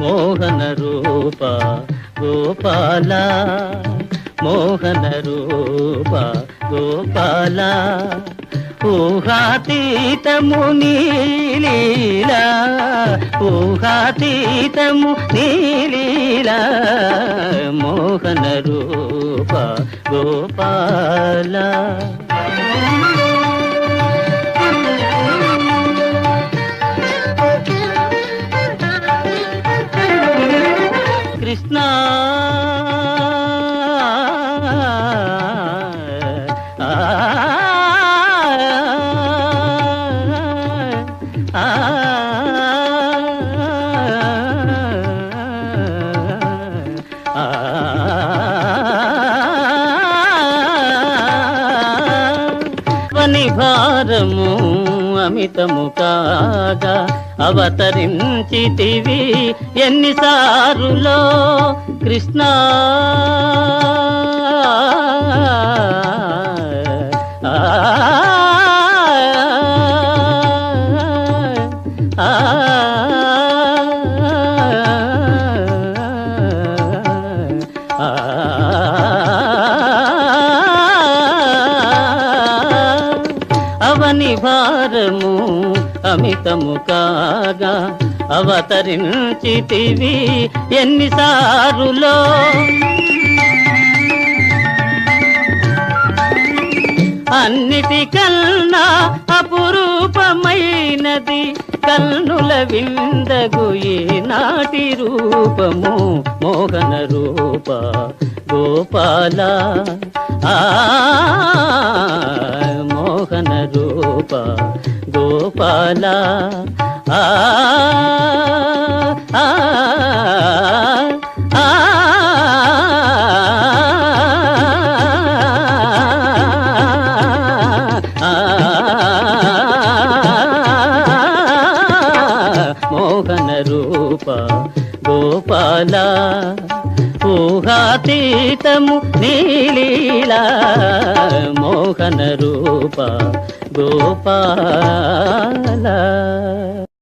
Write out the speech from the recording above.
మోహన రూప గోపాల మోహన రూప గోపాల. ఊహాతీతము నీలీలా ఊహాతీతము నీలీలా మోహన రూప గోపాల. భారము అమితము కాగా అవతరించితివి ఎన్నిసారులో కృష్ణ. ఆ, ఆ, భారము అమితము కాగా అవతరించితివి ఎన్నిసారులో? అన్నిటికన్నా అపురూపమైనది కన్నుల విందగు నాటి రూపము మోహన రూప గోపాల. ఆ మోహన రూప గోపాల ఆ ఆ, ఆ, మోహన రూప గోపాల ఊహాతీతము నీలీలా మోహన రూప గోపాల.